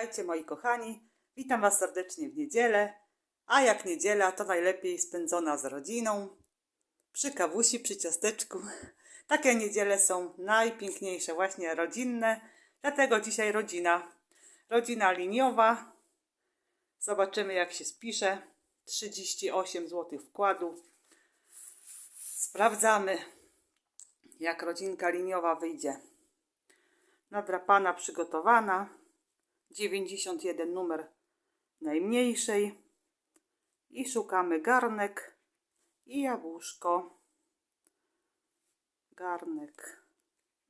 Witajcie moi kochani, witam Was serdecznie w niedzielę, a jak niedziela to najlepiej spędzona z rodziną, przy kawusi, przy ciasteczku. Takie niedziele są najpiękniejsze, właśnie rodzinne, dlatego dzisiaj rodzina, rodzina liniowa. Zobaczymy jak się spisze, 38 zł wkładu. Sprawdzamy jak rodzinka liniowa wyjdzie. Nadrapana, przygotowana. 91 numer najmniejszej. I szukamy garnek i jabłuszko. Garnek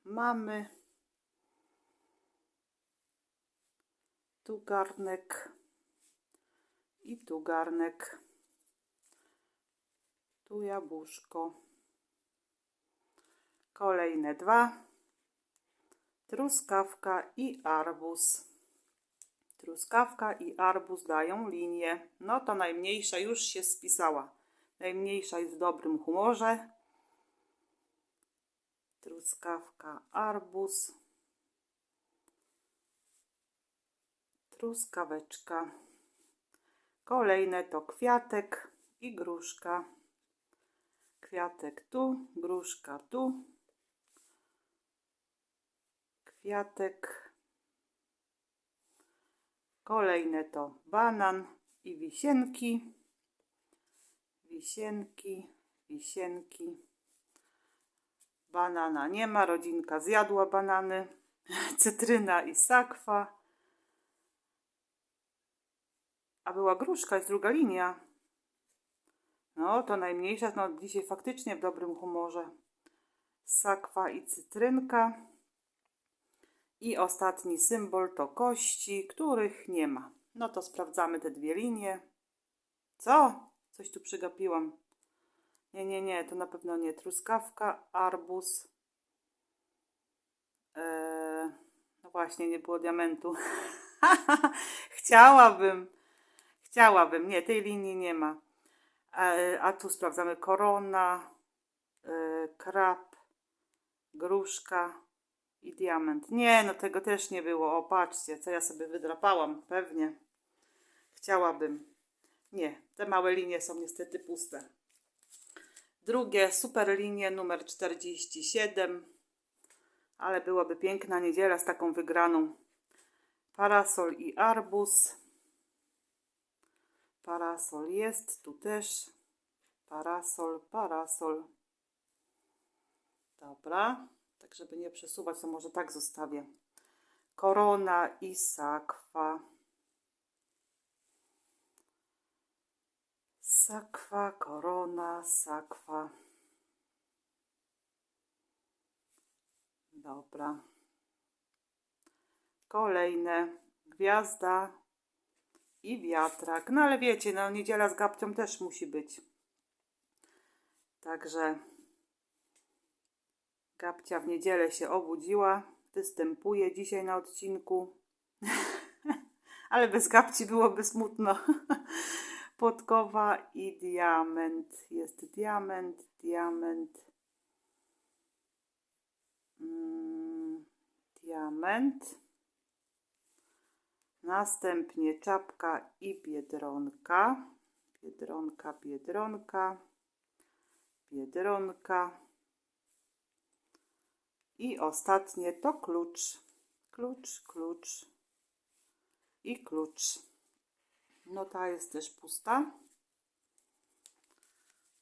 mamy. Tu garnek i tu garnek. Tu jabłuszko. Kolejne dwa. Truskawka i arbuz. Truskawka i arbuz dają linię. No to najmniejsza już się spisała. Najmniejsza jest w dobrym humorze. Truskawka, arbuz. Truskaweczka. Kolejne to kwiatek i gruszka. Kwiatek tu, gruszka tu. Kwiatek. Kolejne to banan i wisienki. Wisienki, wisienki. Banana nie ma, rodzinka zjadła banany. Cytryna i sakwa. A była gruszka, jest druga linia. No, to najmniejsza, no dzisiaj faktycznie w dobrym humorze. Sakwa i cytrynka. I ostatni symbol to kości, których nie ma. No to sprawdzamy te dwie linie. Co? Coś tu przegapiłam. Nie, nie, nie, to na pewno nie. Truskawka, arbuz. Eee, no właśnie, nie było diamentu. Chciałabym. Chciałabym. Nie, tej linii nie ma. Eee, a tu sprawdzamy korona, eee, krab, gruszka i diament. Nie, no tego też nie było. O, patrzcie, co ja sobie wydrapałam. Pewnie. Chciałabym. Nie, te małe linie są niestety puste. Drugie, super linie numer 47. Ale byłaby piękna niedziela z taką wygraną. Parasol i arbuz. Parasol jest, tu też. Parasol, parasol. Dobra, tak żeby nie przesuwać, to może tak zostawię. Korona i sakwa. Sakwa, korona, sakwa. Dobra. Kolejne. Gwiazda i wiatrak. No ale wiecie, no niedziela z gabcią też musi być. Także Gabcia w niedzielę się obudziła. Występuje dzisiaj na odcinku. Ale bez gabci byłoby smutno. Podkowa i diament. Jest diament, diament. Mm, diament. Następnie czapka i biedronka. Biedronka, biedronka. Biedronka. I ostatnie to klucz. Klucz, klucz i klucz. No ta jest też pusta.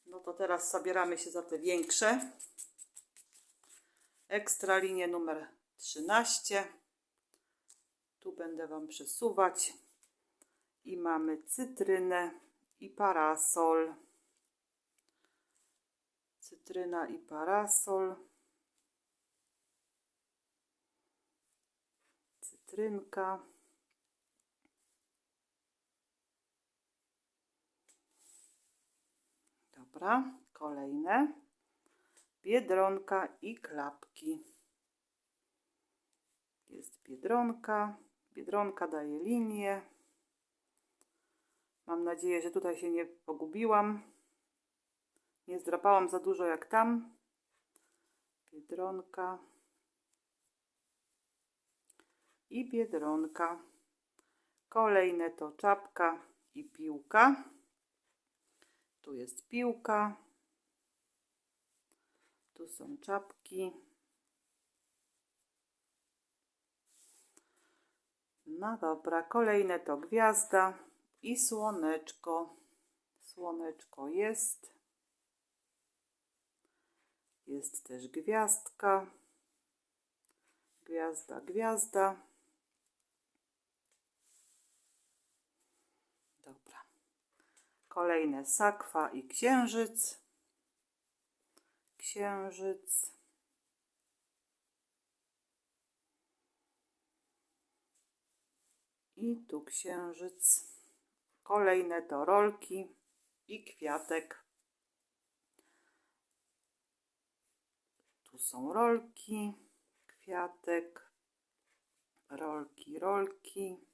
No to teraz zabieramy się za te większe. Ekstra linię numer 13. Tu będę Wam przesuwać. I mamy cytrynę i parasol. Cytryna i parasol. Cytrynka. Dobra, kolejne. Biedronka i klapki. Jest biedronka. Biedronka daje linię. Mam nadzieję, że tutaj się nie pogubiłam. Nie zdrapałam za dużo jak tam. Biedronka i biedronka. Kolejne to czapka i piłka. Tu jest piłka. Tu są czapki. No dobra, kolejne to gwiazda i słoneczko. Słoneczko jest. Jest też gwiazdka. Gwiazda, gwiazda. Dobra. Kolejne sakwa i księżyc. Księżyc. I tu księżyc. Kolejne to rolki i kwiatek. Tu są rolki, kwiatek, rolki, rolki.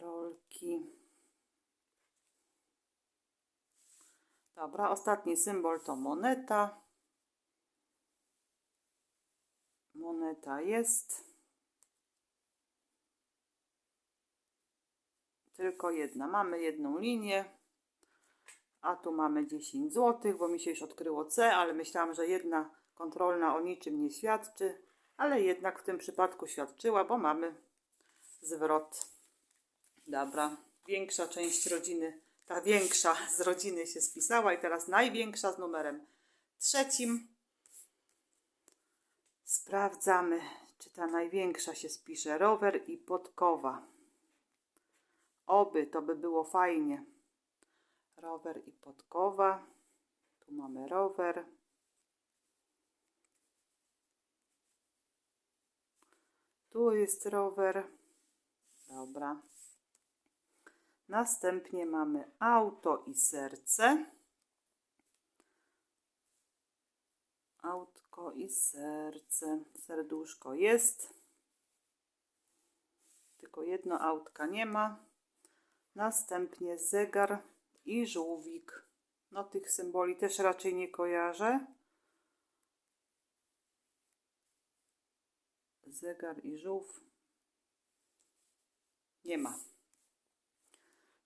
Rolki. Dobra, ostatni symbol to moneta. Moneta jest. Tylko jedna. Mamy jedną linię. A tu mamy 10 zł, bo mi się już odkryło C, ale myślałam, że jedna kontrolna o niczym nie świadczy. Ale jednak w tym przypadku świadczyła, bo mamy zwrot. Dobra, większa część rodziny, ta większa z rodziny się spisała i teraz największa z numerem trzecim. Sprawdzamy, czy ta największa się spisze. Rower i podkowa. Oby to by było fajnie. Rower i podkowa. Tu mamy rower. Tu jest rower. Dobra. Następnie mamy auto i serce. Autko i serce. Serduszko jest. Tylko jedno autka nie ma. Następnie zegar i żółwik. No tych symboli też raczej nie kojarzę. Zegar i żółw. Nie ma.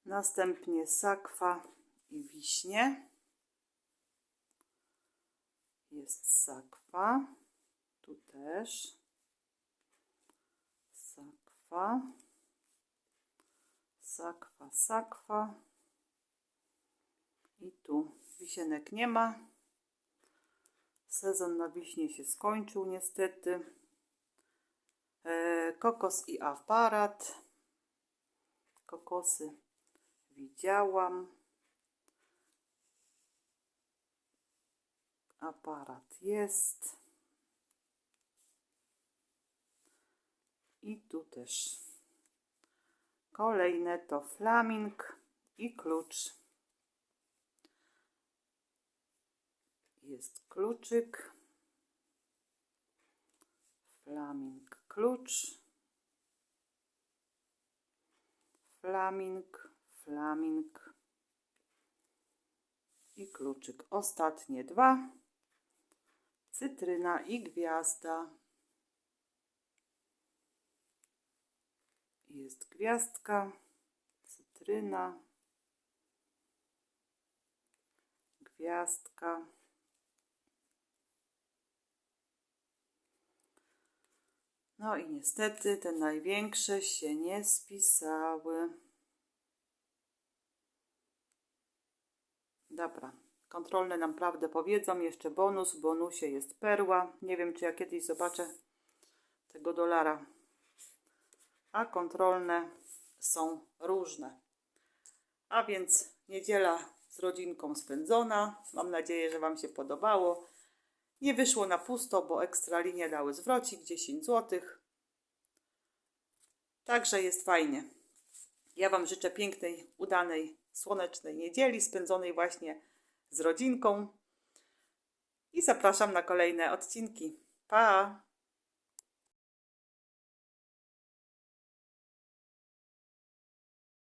Następnie sakwa i wiśnie. Jest sakwa. Tu też. Sakwa. Sakwa, sakwa. I tu wisienek nie ma. Sezon na wiśnie się skończył niestety. E, kokos i aparat. Kokosy widziałam. Aparat jest. I tu też. Kolejne to flaming i klucz. Jest kluczyk. Flaming, klucz. Flaming, flaming i kluczyk. Ostatnie dwa. Cytryna i gwiazda. Jest gwiazdka, cytryna, gwiazdka. No i niestety te największe się nie spisały. Dobra, kontrolne nam prawdę powiedzą. Jeszcze bonus, w bonusie jest perła. Nie wiem, czy ja kiedyś zobaczę tego dolara. A kontrolne są różne. A więc niedziela z rodzinką spędzona. Mam nadzieję, że Wam się podobało. Nie wyszło na pusto, bo ekstra linie dały zwrocik 10 zł. Także jest fajnie. Ja Wam życzę pięknej, udanej, słonecznej niedzieli, spędzonej właśnie z rodzinką. I zapraszam na kolejne odcinki. Pa!